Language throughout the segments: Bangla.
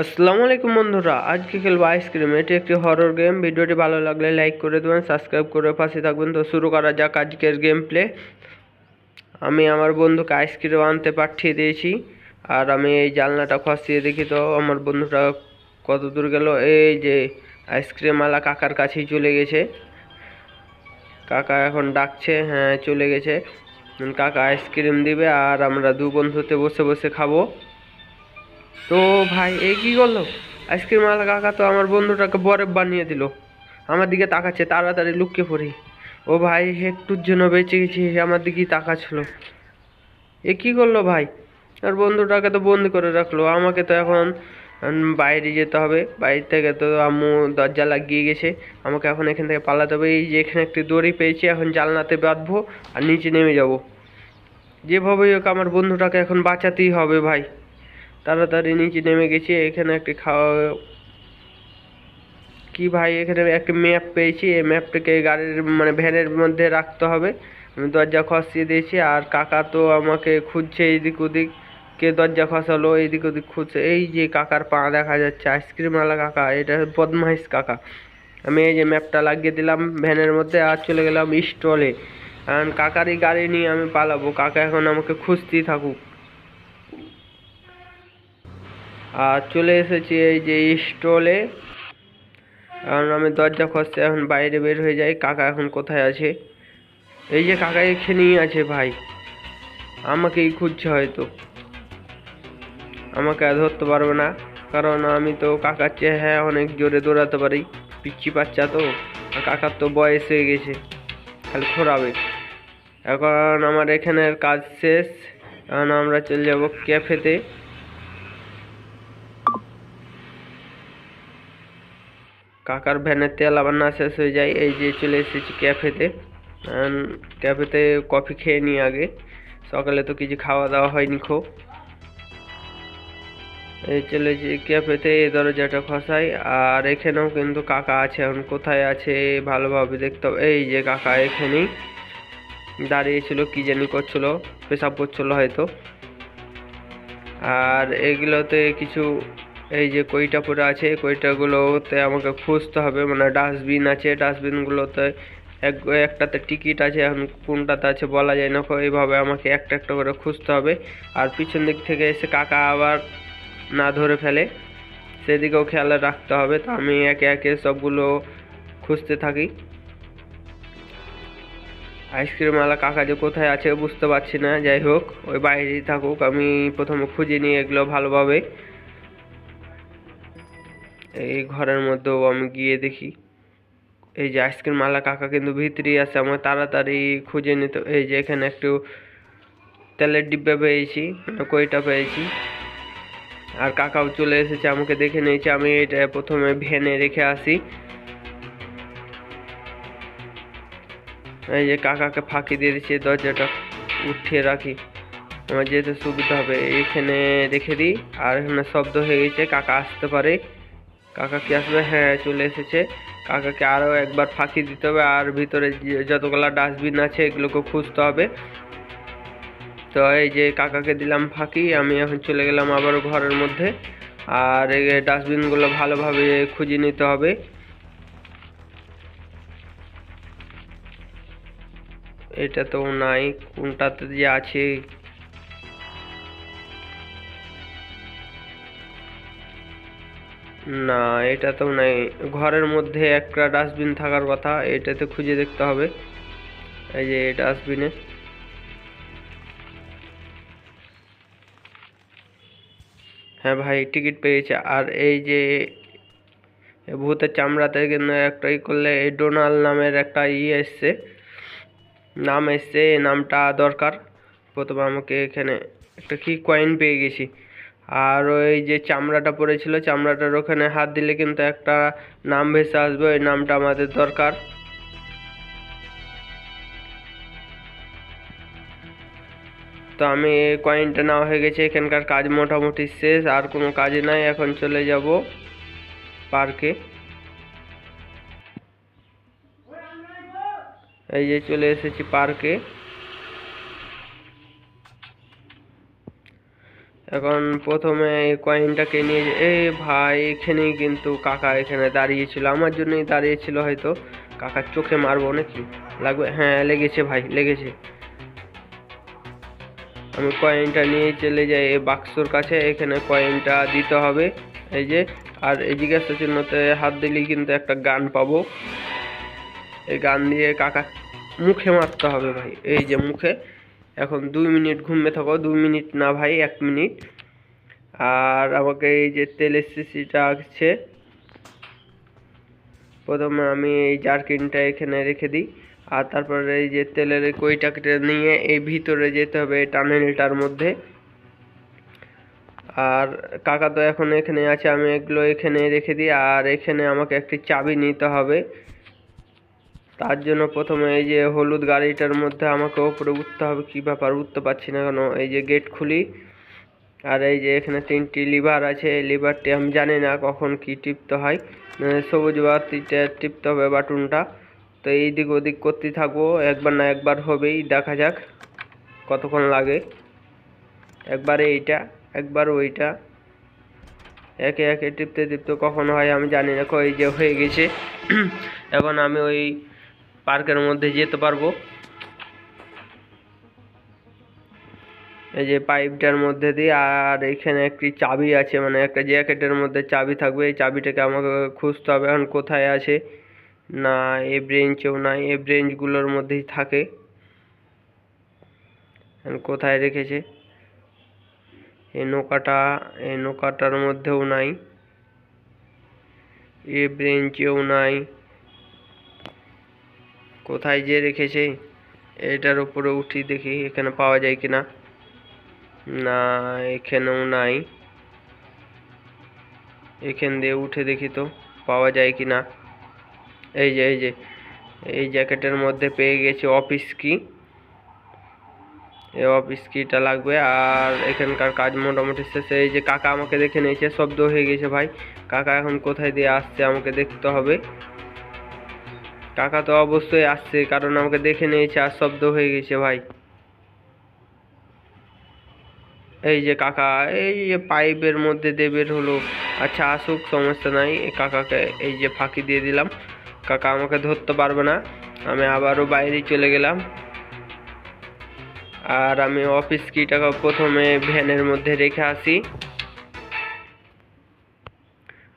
আসসালামু আলাইকুম বন্ধুরা, আজকে খেলব আইসক্রিম এটি একটি হরর গেম ভিডিওটি ভালো লাগলে লাইক করে দেবেন সাবস্ক্রাইব করে পাশে থাকবেন। তো শুরু করা যাক আজকের গেম প্লে আমি আমার বন্ধুকে আইসক্রিম আনতে পাঠিয়ে দিয়েছি, আর আমি এই জানলাটা খসিয়ে দেখি তো আমার বন্ধুটা কত দূর গেল? এই যে আইসক্রিমওয়ালা কাকার কাছেই চলে গেছে। কাকা এখন ডাকছে হ্যাঁ চলে গেছে। কাকা আইসক্রিম দিবে, আর আমরা দু বন্ধুতে বসে বসে খাব। তো ভাই, এ কি করল? আইসক্রিম আলা কাকা তো আমার বন্ধুটাকে বরফ বানিয়ে দিল। আমার দিকে তাকাচ্ছে, তাড়াতাড়ি লুকিয়ে পড়ি। ও ভাই, একটুর জন্য বেঁচে গেছি, আমার দিকেই তাকাচ্ছিল। এ কি করল ভাই? আর বন্ধুটাকে তো বন্দি করে রাখল। আমাকে তো এখন বাইরে যেতে হবে। বাইরে থেকে তো আম্মু দরজা লাগিয়ে গেছে। আমাকে এখন এখান থেকে পালাতে হবে। এই যে এখানে একটি দড়ি পেয়েছি, এখন জানলাতে বাঁধবো আর নিচে নেমে যাব। যেভাবেই হোক, আমার বন্ধুটাকে এখন বাঁচাতেই হবে ভাই। তাড়াতাড়ি নিচে নেমে গেছি, এখানে একটি খাওয়া কি ভাই, এখানে একটা ম্যাপ পেয়েছি, এই ম্যাপটাকে গাড়ির মানে ভ্যানের মধ্যে রাখতে হবে। আমি দরজা খসিয়ে দিয়েছি, আর কাকা তো আমাকে খুঁজছে এইদিক ওদিক। কে দরজা খসালো, এইদিক ওদিক খুঁজছে। এই যে কাকার পা দেখা যাচ্ছে আইসক্রিমওয়ালা কাকা, এটা বদমাইশ কাকা। আমি এই যে ম্যাপটা লাগিয়ে দিলাম ভ্যানের মধ্যে, আর চলে গেলাম স্টলে কারণ কাকারই গাড়ি নিয়ে আমি পালাবো, কাকা এখন আমাকে খুঁজতেই থাকুক। আর চলে এসেছি এই যে স্টলে কারণ আমি দরজা খসতে এখন বাইরে বের হয়ে যাই। কাকা এখন কোথায় আছে? এই যে কাকা এখানেই আছে ভাই। আমাকেই খুঁজছে হয়তো। আমাকে আর ধরতে পারবে না। কারণ আমি তো কাকার চেয়ে হ্যাঁ অনেক জোরে দৌড়াতে পারি। পিচ্ছি বাচ্চা তো। কাকার তো বয়স হয়ে গেছে। খালি খোরাবে এখন আমার এখানের কাজ শেষ। এখন আমরা চলে যাব ক্যাফেতে কাকার ভ্যানের তেল আবার না শেষ হয়ে যায়, এই যে চলে এসেছি ক্যাফেতে। ক্যাফেতে কফি খেয়ে নিই আগে। সকালে তো কিছু খাওয়া দাওয়া হয়নি খুব। এই চলে যে ক্যাফেতে, এই দরজাটা খসাই। আর এখানেও কিন্তু কাকা আছে, এখন কোথায় আছে ভালোভাবে দেখতে হবে। এই যে কাকা এখানেই দাঁড়িয়েছিল, কি জানি করছিল, পেশাব করছিল হয়তো। আর এগুলোতে কিছু এই যে কইটা পড়ে আছে, কইটাগুলোতে আমাকে খুঁজতে হবে। মানে ডাস্টবিন আছে ডাস্টবিনগুলোতে এক, একটাতে টিকিট আছে, এখন কোনটাতে আছে বলা যায় না। এইভাবে আমাকে একটা একটা করে খুঁজতে হবে। আর পিছন দিক থেকে এসে কাকা আবার না ধরে ফেলে, সেদিকেও খেয়াল রাখতে হবে। তো আমি একে একে সবগুলো খুঁজতে থাকি। আইসক্রিমওয়ালা কাকা যে কোথায় আছে বুঝতে পারছি না। যাই হোক, ওই বাইরেই থাকুক। আমি প্রথমে খুঁজে নিই এগুলো ভালোভাবে। এই ঘরের মধ্যেও আমি গিয়ে দেখি। এই যে আইসক্রিম মালা কাকা কিন্তু ভিতরেই আছে আমার তাড়াতাড়ি খুঁজে নিতে এই যে এখানে একটু তেলের ডিব্বা পেয়েছি মানে কইটা পেয়েছি। আর কাকাও চলে এসেছে, আমাকে দেখে নিয়েছে, আমি এটা প্রথমে ভ্যানে রেখে আসি। এই যে কাকাকে ফাঁকি দিয়ে দিচ্ছি দরজাটা উঠিয়ে রাখি। আমার যেতে সুবিধা হবে এইখানে রেখে দিই, আর এখানে শব্দ হয়ে গেছে, কাকা আসতে পারে। কাকা কি আসবে হ্যাঁ চলে এসেছে। কাকাকে আরও একবার ফাঁকি দিতে হবে, আর ভিতরে যতগুলা ডাস্টবিন আছে, এগুলোকে খুঁজতে হবে। তো এই যে কাকাকে দিলাম ফাঁকি, আমি এখন চলে গেলাম আবারও ঘরের মধ্যে। আর এই ডাস্টবিনগুলো ভালোভাবে খুঁজে নিতে হবে। এটা তো নাই, কোনটাতে যে আছে না, এটা তো নাই। ঘরের মধ্যে একটা ডাস্টবিন থাকার কথা, এটাতে খুঁজে দেখতে হবে। এই যে ডাস্টবিনে হ্যাঁ ভাই টিকিট পেয়েছে। আর এই যে ভূতের চামড়াতে কিন্তু একটা ই করলে এই ডোনাল্ড নামের একটা ই এসছে। নাম এসছে নামটা দরকার। প্রথমে আমাকে এখানে একটা কি কয়েন পেয়ে গেছি। আর ওই যে চামড়াটা পড়েছিল, চামড়াটার ওখানে হাত দিলে কিন্তু একটা নাম ভেসে আসবে, ওই নামটা আমাদের দরকার। তো আমি কয়েনটা নেওয়া হয়ে গেছে, এখানকার কাজ মোটামুটি শেষ, আর কোনো কাজে নাই, এখন চলে যাব পার্কে। এই যে চলে এসেছি পার্কে। এখন প্রথমে কয়েনটাকে নিয়ে এ ভাই, এখানেই কিন্তু কাকা এখানে দাঁড়িয়েছিল, আমার জন্যই দাঁড়িয়েছিল হয়তো। কাকার চোখে মারবো নাকি? লাগবে হ্যাঁ লেগেছে ভাই, লেগেছে। আমি কয়েনটা নিয়ে চলে যাই এই বাক্সর কাছে, এখানে কয়েনটা দিতে হবে। এই যে, আর এই জিজ্ঞাসা চিহ্নতে হাত দিলেই কিন্তু একটা গান পাবো। এই গান দিয়ে কাকা মুখে মারতে হবে ভাই, এই যে মুখে। এখন দুই মিনিট ঘুমে থাকো, দুই মিনিট না ভাই, এক মিনিট। আর আমাকে এই যে তেলের শিশিটা আছে, প্রথমে আমি এই জারকিনটা এখানে রেখে দিই। আর তারপরে এই যে তেলের এই কইটাকে নিয়ে এই ভিতরে যেতে হবে টানেলটার মধ্যে। আর কাকা তো এখন এখানে আছে, আমি এগুলো এখানে রেখে দিই। আর এখানে আমাকে একটি চাবি নিতে হবে। তার জন্য প্রথমে এই যে হলুদ গাড়িটার মধ্যে আমাকে ওপরে উঠতে হবে, কি ব্যাপার উঠতে পারছি না কেন? এই যে গেট খুলি, আর এই যে এখানে তিনটি লিভার আছে, এই লিভারটি আমি জানি না কখন কি টিপতে হয়। সবুজ বাতিটা টিপতে হবে বাটনটা। তো এই দিক ওদিক করতে থাকব, একবার না একবার হবেই, দেখা যাক কতক্ষণ লাগে। একবার এইটা, একবার ওইটা। একে একে টিপতে টিপতে কখন হয় আমি জানি না, কই যে হয়ে গেছে। এখন আমি ওই পার্কের মধ্যে যেতে পারব। এই যে পাইপটার মধ্যে দিয়ে, আর এখানে একটি চাবি আছে মানে একটা জ্যাকেটের মধ্যে চাবি থাকবে। এই চাবিটাকে আমাকে খুঁজতে হবে, এখন কোথায় আছে? না এ ব্রেঞ্চেও নাই এ ব্রেঞ্চগুলোর মধ্যেই থাকে। এখন কোথায় রেখেছে? এই নৌকাটা, এই নৌকাটার মধ্যেও নাই। এ ব্রেঞ্চেও নাই। কোথায় যে রেখেছে? এটার উপরে উঠি দেখি এখানে পাওয়া যায় কিনা। না, এখানেও নাই। এখান দিয়ে উঠে দেখি তো পাওয়া যায় কি না এই যে এই যে, এই জ্যাকেটের মধ্যে পেয়ে গেছি অফিস কি? এই অফিস কিটা লাগবে। আর এখানকার কাজ মোটামুটি শেষে। এই যে কাকা আমাকে দেখে নিয়েছে, শব্দ হয়ে গেছে ভাই। কাকা এখন কোথায় দিয়ে আসছে আমাকে দেখতে হবে। কাকা তো অবশ্যই আসছে, কারণ আমাকে দেখে নিয়েছে আর শব্দ হয়ে গেছে ভাই। এই যে কাকা, এই যে পাইপের মধ্যে দিয়ে বের হলো। আচ্ছা আসুক, সমস্যা নাই। কাকাকে এই যে ফাঁকি দিয়ে দিলাম। কাকা আমাকে ধরতে পারবে না। আমি আবারও বাইরে চলে গেলাম। আর আমি অফিস কিটাকে প্রথমে ভ্যানের মধ্যে রেখে আসি।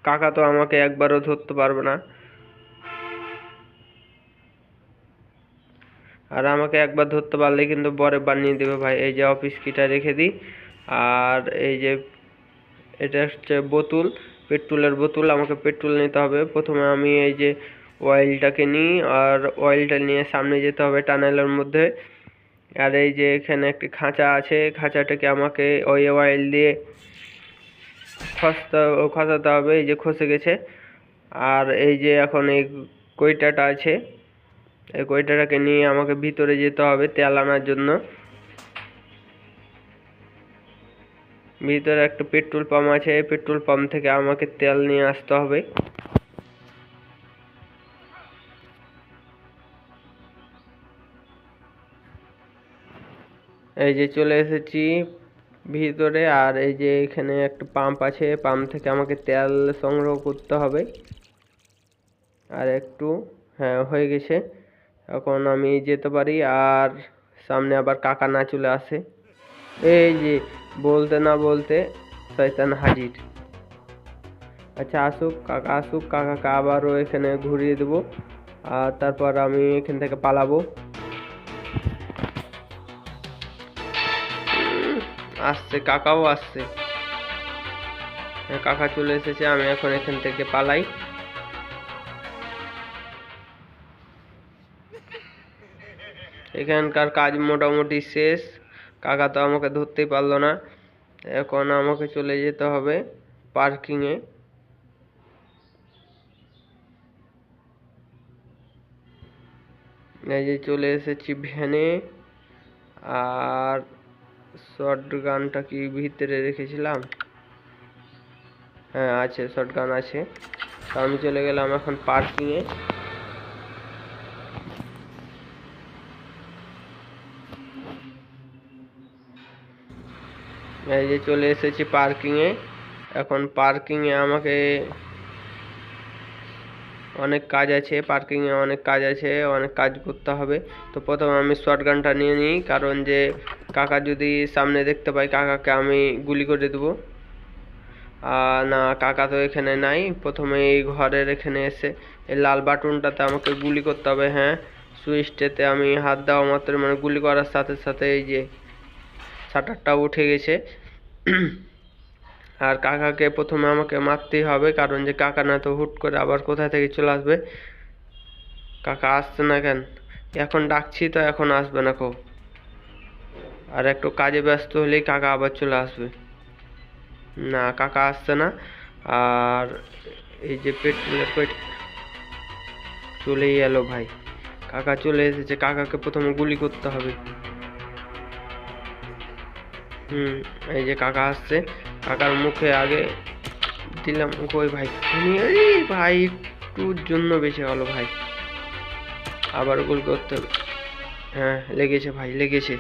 কাকা তো আমাকে একবারও ধরতে পারবে না। আর আমাকে একবার ধরতে পারলে কিন্তু পরে বানিয়ে দেবে ভাই। এই যে অফিস কিটা রেখে দিই। আর এই যে এটা হচ্ছে বোতল, পেট্রোলের বোতল। আমাকে পেট্রোল নিতে হবে। প্রথমে আমি এই যে অয়েলটাকে নিই আর অয়েলটা নিয়ে সামনে যেতে হবে টানেলের মধ্যে। আর এই যে এখানে একটি খাঁচা আছে। খাঁচাটাকে আমাকে ওই অয়েল দিয়ে খসতে খসাতে হবে। এই যে খসে গেছে। আর এই যে এখন এই কইটাটা আছে। এই কইটাটাকে নিয়ে আমাকে ভিতরে যেতে হবে তেল আনার জন্য। ভিতরে একটা পেট্রোল পাম্প আছে, এই পেট্রোল পাম্প থেকে আমাকে তেল নিয়ে আসতে হবে। এই যে চলে এসেছি ভিতরে, আর এই যে এখানে একটা পাম্প আছে পাম্প থেকে আমাকে তেল সংগ্রহ করতে হবে। আর একটু হ্যাঁ হয়ে গেছে। এখন আমি যেতে পারি আর সামনে আবার কাকা না চলে আসে। এই যে বলতে না বলতে শয়তান হাজির। আচ্ছা আসুক কাকা আসুক কাকাকে আবারও এখানে ঘুরিয়ে দেবো আর তারপর আমি এখান থেকে পালাবো। আসছে কাকাও আসছে। হ্যাঁ, কাকা চলে এসেছে আমি এখন এখান থেকে পালাই। এখানকার কাজ মোটামুটি শেষ। কাকা তো আমাকে ধরতেই পারল না। এখন আমাকে চলে যেতে হবে পার্কিংয়ে এই যে চলে এসেছি ভ্যানে আর শর্ট গানটা কি ভিতরে রেখেছিলাম? হ্যাঁ আছে শর্ট গান আছে। তো আমি চলে গেলাম এখন পার্কিংয়ে এই যে চলে এসেছি পার্কিংয়ে এখন পার্কিংয়ে আমাকে অনেক কাজ আছে পার্কিংয়ে অনেক কাজ আছে, অনেক কাজ করতে হবে। তো প্রথমে আমি শর্ট গানটা নিয়ে নিই, কারণ যে কাকা যদি সামনে দেখতে পাই কাকাকে আমি গুলি করে দেবো। আর না, কাকা তো এখানে নাই। প্রথমে এই ঘরের এখানে এসে এই লাল বাটনটাতে আমাকে গুলি করতে হবে হ্যাঁ। সুইচটাতে আমি হাত দেওয়া মাত্র মানে গুলি করার সাথে সাথে এই যে শাটারটা উঠে গেছে। আর কাকাকে প্রথমে আমাকে মারতেই হবে, কারণ যে কাকা না তো হুট করে আবার কোথা থেকে চলে আসবে? কাকা আসছে না কেন? এখন ডাকছি তো এখন আসবে না কো আর একটু কাজে ব্যস্ত হলেই কাকা আবার চলে আসবে। না, কাকা আসছে না। আর এই যে পেট্রোলের পেট চলেই এলো ভাই। কাকা চলে এসেছে, কাকাকে প্রথমে গুলি করতে হবে। হুম, এই যে কাকা আসছে, কাকার মুখে আগে দিলাম কই ভাই ভাই একটুর জন্য বেঁচে গেল ভাই। আবার গোল করতে হবে। হ্যাঁ লেগেছে ভাই, লেগেছে।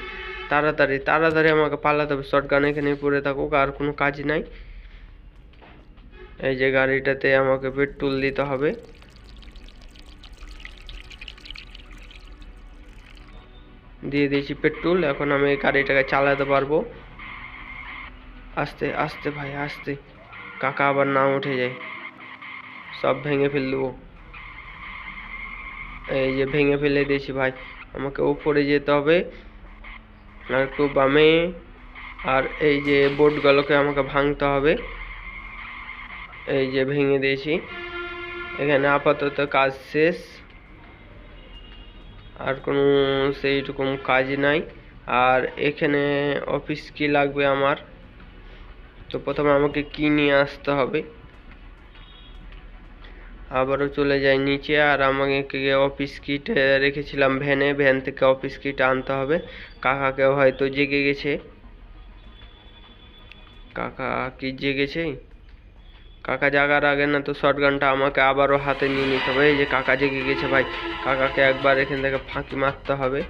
তাড়াতাড়ি তাড়াতাড়ি আমাকে পালাতে হবে শর্ট গান এখানে পড়ে থাকুক, আর কোনো কাজ নাই। এই যে গাড়িটাতে আমাকে পেট্রোল দিতে হবে। দিয়ে দিয়েছি পেট্রোল, এখন আমি গাড়িটাকে চালাতে পারব। আস্তে আস্তে ভাই, আস্তে। কাকা আবার না উঠে যায়। সব ভেঙে ফেল দেবো। এই যে ভেঙে ফেলে দিয়েছি ভাই, আমাকে উপরে যেতে হবে। আর একটু বামে, আর এই যে বোর্ডগুলোকে আমাকে ভাঙতে হবে। এই যে ভেঙে দিয়েছি। এখানে আপাতত কাজ শেষ। আর কোনো সেইরকম কাজ নাই। আর এখানে অফিস কি লাগবে আমার? তো প্রথমে আমাকে কি নিয়ে আসতে হবে? আবারও চলে যাই নিচে, আর আমাকে অফিস কিট রেখেছিলাম ভ্যানে। ভ্যান থেকে অফিস কিট আনতে হবে। কাকাকেও হয়তো জেগে গেছে। কাকা কি জেগেছে? কাকা জাগার আগে না তো শর্ট গানটা আমাকে আবারও হাতে নিয়ে নিতে হবে। এই যে কাকা জেগে গেছে ভাই, কাকাকে একবার এখান থেকে ফাঁকি মারতে হবে।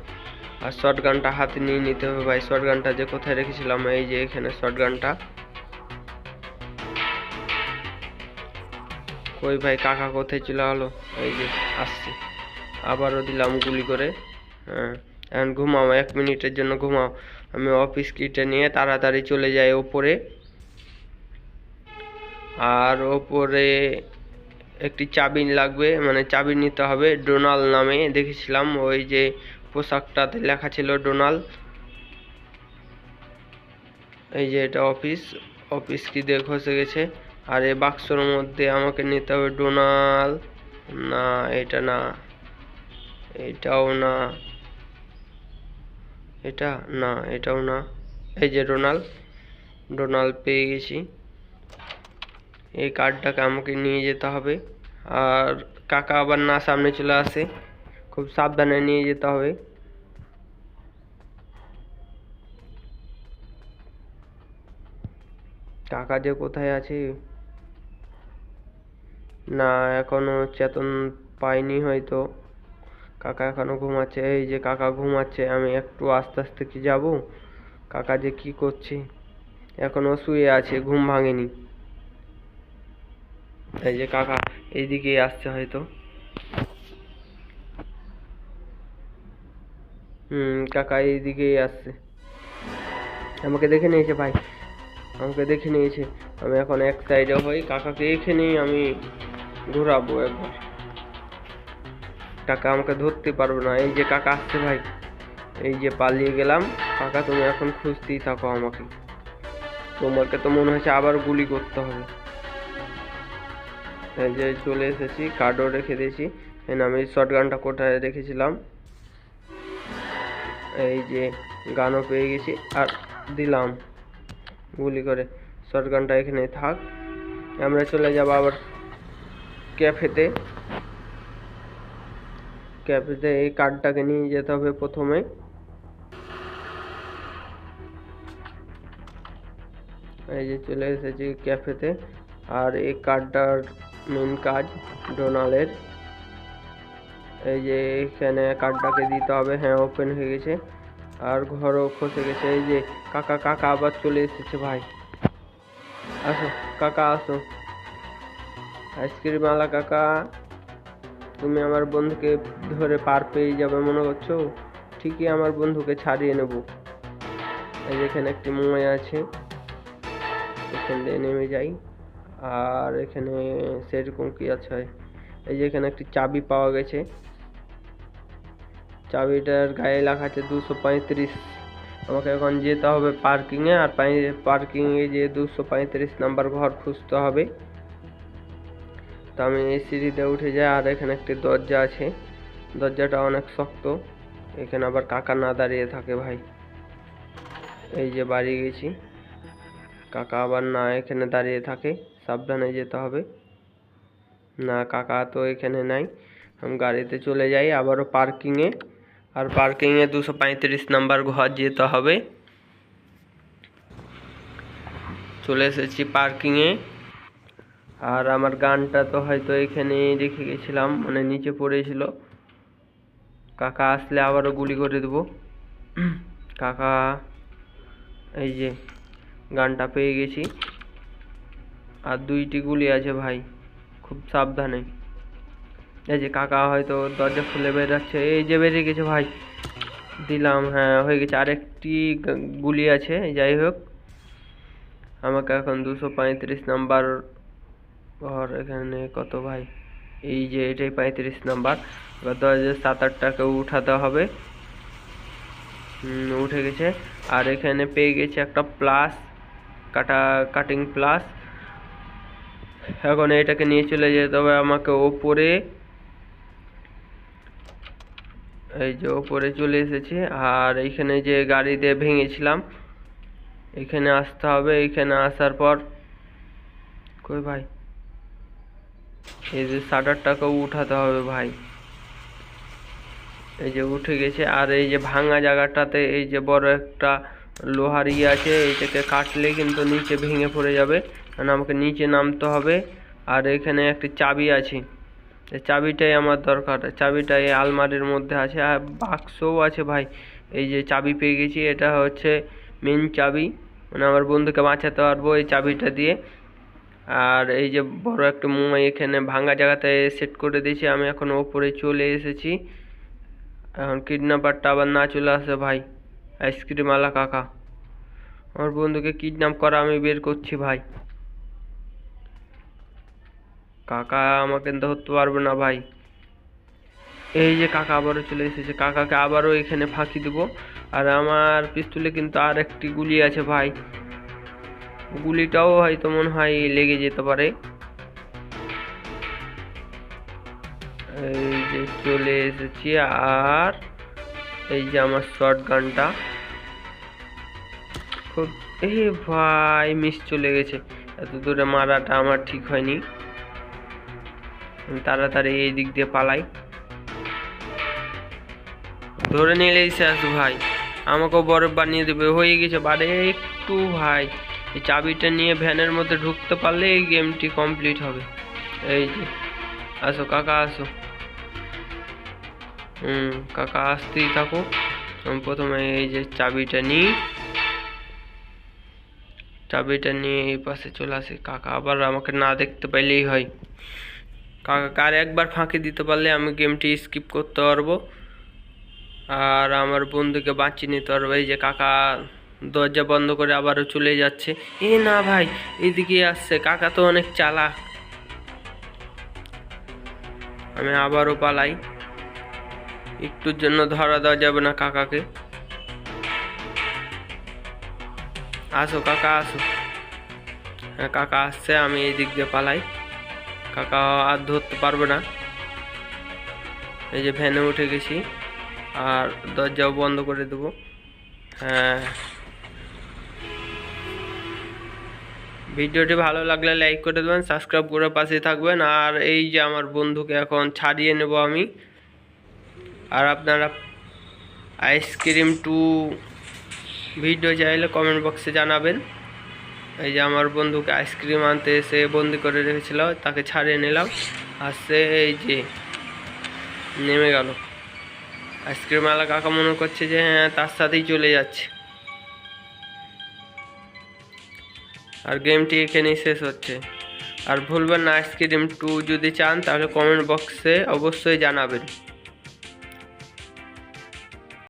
আর শর্ট গানটা হাতে নিয়ে নিতে হবে ভাই। শর্ট গানটা যে কোথায় রেখেছিলাম, এই যে এখানে শর্ট কই ভাই কাকা কোথায় চলে গেলো এই যে, আসছে। আবারও দিলাম গুলি করে। হ্যাঁ এখন ঘুমাও, এক মিনিটের জন্য ঘুমাও। আমি অফিস কিটে নিয়ে তাড়াতাড়ি চলে যাই ওপরে। আর ওপরে একটি চাবি লাগবে মানে চাবি নিতে হবে, ডোনাল নামে দেখেছিলাম। ওই যে পোশাকটাতে লেখা ছিল ডোনাল। এই যে এটা অফিস অফিস কি দিয়ে খসে গেছে। আর এই বাক্সর মধ্যে আমাকে নিতে হবে ডোনাল। না, এটা না। এটাও না। এটা? না, এটাও না। এই যে ডোনাল। ডোনাল পেয়ে গেছি। এই কার্ডটাকে আমাকে নিয়ে যেতে হবে। আর কাকা আবার না, সামনে চলে আসে। খুব সাবধানে নিয়ে যেতে হবে। কাকা যে কোথায় আছে? না, এখনও চেতন পাইনি হয়তো। কাকা এখনও ঘুমাচ্ছে। এই যে কাকা ঘুমাচ্ছে, আমি একটু আস্তে আস্তে কি যাব? কাকা যে কি করছে? এখনও শুয়ে আছে, ঘুম ভাঙেনি। এই যে কাকা এইদিকেই আসছে হয়তো। হুম, কাকা এইদিকেই আসছে। আমাকে দেখে নিয়েছে ভাই। আমাকে দেখে নিয়েছে। আমি এখন এক সাইডে হই, কাকাকে এখানেই আমি ঘোরাবো একবার। কাকা আমাকে ধরতে পারবে না। এই যে কাকা আসছে ভাই, এই যে পালিয়ে গেলাম। কাকা, তুমি এখন খুঁজতেই থাকো আমাকে। তোমাকে তো মনে হচ্ছে আবার গুলি করতে হবে। এই যে চলে এসেছি কার্ডও রেখে দিয়েছি। আমি শর্ট গানটা কোথায় রেখেছিলাম? এই যে গানও পেয়ে গেছি আর দিলাম। গুলি করে। শর্ট গানটা এখানে থাক। আমরা চলে যাব আবার ক্যাফেতে। ক্যাফেতে এই কার্ডটাকে নিয়ে যেতে হবে প্রথমে। এই যে চলে এসেছি ক্যাফেতে। আর এই কার্ডটার মেন কাজ ডোনালের। এই যে এখানে কার্ডটাকে দিতে হবে। হ্যাঁ ওপেন হয়ে গেছে। আর ঘরও খসে গেছে। এই যে কাকা কাকা আবার চলে এসেছে ভাই। আসো, কাকা আসো। আইসক্রিম আলা কাকা, তুমি আমার বন্ধুকে ধরে পার পেয়ে যাবে মনে করছ? ঠিকই আমার বন্ধুকে ছাড়িয়ে নেব। এই এখানে একটি মই আছে, এখান দিয়ে নেমে যাই। আর এখানে সেরকম কি আছে? এই যে এখানে একটি চাবি পাওয়া গেছে। চাবিটার গায়ে লেখা আছে দুশো পঁয়ত্রিশ। আমাকে এখন যেতে হবে পার্কিংয়ে, আর পার্কিংয়ে যে দুশো পঁয়ত্রিশ নাম্বার ঘর খুঁজতে হবে। তো আমি এই সিঁড়িতে উঠে যাই, আর এখানে একটি দরজা আছে। দরজাটা অনেক শক্ত। এখানে আবার কাকা না দাঁড়িয়ে থাকে ভাই। এই যে বাড়ি গেছি। কাকা আবার না এখানে দাঁড়িয়ে থাকে। সাবধানে যেতে হবে। না, কাকা তো এখানে নাই। আমি গাড়িতে চলে যাই, আবারও পার্কিংয়ে আর পার্কিংয়ে দুশো পঁয়ত্রিশ নাম্বার ঘর যেতে হবে। চলে এসেছি পার্কিংয়ে আর আমার গানটা তো হয়তো এখানে রেখে গেছিলাম মানে নিচে পড়েছিল। কাকা আসলে আবারও গুলি করে দেবো। কাকা, এই যে গানটা পেয়ে গেছি। আর দুইটি গুলি আছে ভাই, খুব সাবধানে। এই যে কাকা হয়তো দরজা খুলে বেরাচ্ছে এই যে বেরিয়ে গেছে ভাই। দিলাম হ্যাঁ হয়ে গেছে। আরেকটি গুলি আছে, যাই হোক। আমাকে এখন দুশো পঁয়ত্রিশ নাম্বার ঘর এখানে কত ভাই? এই যে এটাই পঁয়ত্রিশ নাম্বার। এবার দশ হাজার সাত আটটাকে উঠাতে হবে। উঠে গেছে। আর এখানে পেয়ে গেছে একটা প্লাস কাটা কাটিং প্লাস এখন এটাকে নিয়ে চলে যেতে হবে আমাকে ওপরে। এই যে ওপরে চলে এসেছি। আর এইখানে যে গাড়ি দিয়ে ভেঙেছিলাম, এখানে আসতে হবে। এখানে আসার পর কই ভাই? এই যে শাটারটাকেও উঠাতে হবে ভাই। এই যে উঠে গেছে, আর এই যে ভাঙা জায়গাটাতে এই যে বড় একটা লোহার ইয়ে আছে, এইটাকে কাটলে কিন্তু নিচে ভেঙে পড়ে যাবে। কারণ আমাকে নিচে নামতে হবে, আর এখানে একটি চাবি আছে। চাবিটাই আমার দরকার চাবিটা এই আলমারির মধ্যে আছে। আর বাক্সও আছে ভাই, এই যে চাবি পেয়ে গেছি, এটা হচ্ছে মেন চাবি। মানে আমার বন্ধুকে বাঁচাতে পারব এই চাবিটা দিয়ে। আর এই যে বড় একটা মোমাই এখানে ভাঙা জায়গাতে সেট করে দিয়েছি, আমি এখন ওপরে চলে এসেছি। এখন কিডন্যাপারটা আবার না চলে আসে ভাই। আইসক্রিম আলা কাকা। আমার বন্ধুকে কিডন্যাপ করা আমি বের করছি ভাই। কাকা আমাকে ধরতে পারবে না ভাই। এই যে কাকা আবারও চলে এসেছে। কাকাকে আবারও এখানে ফাঁকি দেবো। আর আমার পিস্তলে কিন্তু আর একটি গুলি আছে ভাই। গুলিটাও হয়তো মনে হয় লেগে যেতে পারে। এই যে চলে এসেছি আর এই যে আমার শর্ট গানটা খুব এ ভাই মিস চলে গেছে। এত দূরে মারাটা আমার ঠিক হয়নি। তাড়াতাড়ি এই দিক দিয়ে পালাই। ধরে নিলে শেষ ভাই। আমাকেও বরফ বানিয়ে দেবে। হয়ে গেছে, বারে একটু ভাই। এই চাবিটা নিয়ে ভ্যানের মধ্যে ঢুকতে পারলে এই গেমটি কমপ্লিট হবে। এই যে, আসো কাকা, আসো। হুম, কাকা, আসতেই থাকো। প্রথমে এই যে চাবিটা নিই। চাবিটা নিয়ে এই পাশে চলে আসি। কাকা আবার আমাকে না দেখতে পাইলেই হয়। কাকা আর একবার ফাঁকি দিতে পারলে আমি গেমটি স্কিপ করতে পারব। আর আমার বন্ধুকে বাঁচিয়ে নিতে পারব। এই যে কাকা দরজা বন্ধ করে আবারও চলে যাচ্ছে। এ না ভাই, এদিকে আসছে, কাকা তো অনেক চালাক। আমি আবারও পালাই। একটুর জন্য ধরা দেওয়া যাবে না কাকাকে। আসো কাকা, আসো। হ্যাঁ কাকা আসছে, আমি এই দিক দিয়ে পালাই। কাকা আর ধরতে পারবে না। এই যে ভ্যানে উঠে গেছি, আর দরজাও বন্ধ করে দেবো। হ্যাঁ। ভিডিওটি ভালো লাগলে লাইক করে দেবেন সাবস্ক্রাইব করে পাশে থাকবেন। আর এই যে আমার বন্ধুকে এখন ছাড়িয়ে নেব আমি। আর আপনারা আইসক্রিম টু ভিডিও চাইলে কমেন্ট বক্সে জানাবেন। এই যে আমার বন্ধুকে আইসক্রিম আনতে এসে বন্দি করে রেখেছিল, তাকে ছাড়িয়ে নিলাম। আর সে এই যে নেমে গেল। আইসক্রিম আলা কাকা মনে করছে যে হ্যাঁ তার সাথেই চলে যাচ্ছে। আর গেমটি এখানেই শেষ হচ্ছে। আর ভুলবেন না, আইসক্রিম টু যদি চান তাহলে কমেন্ট বক্সে অবশ্যই জানাবেন।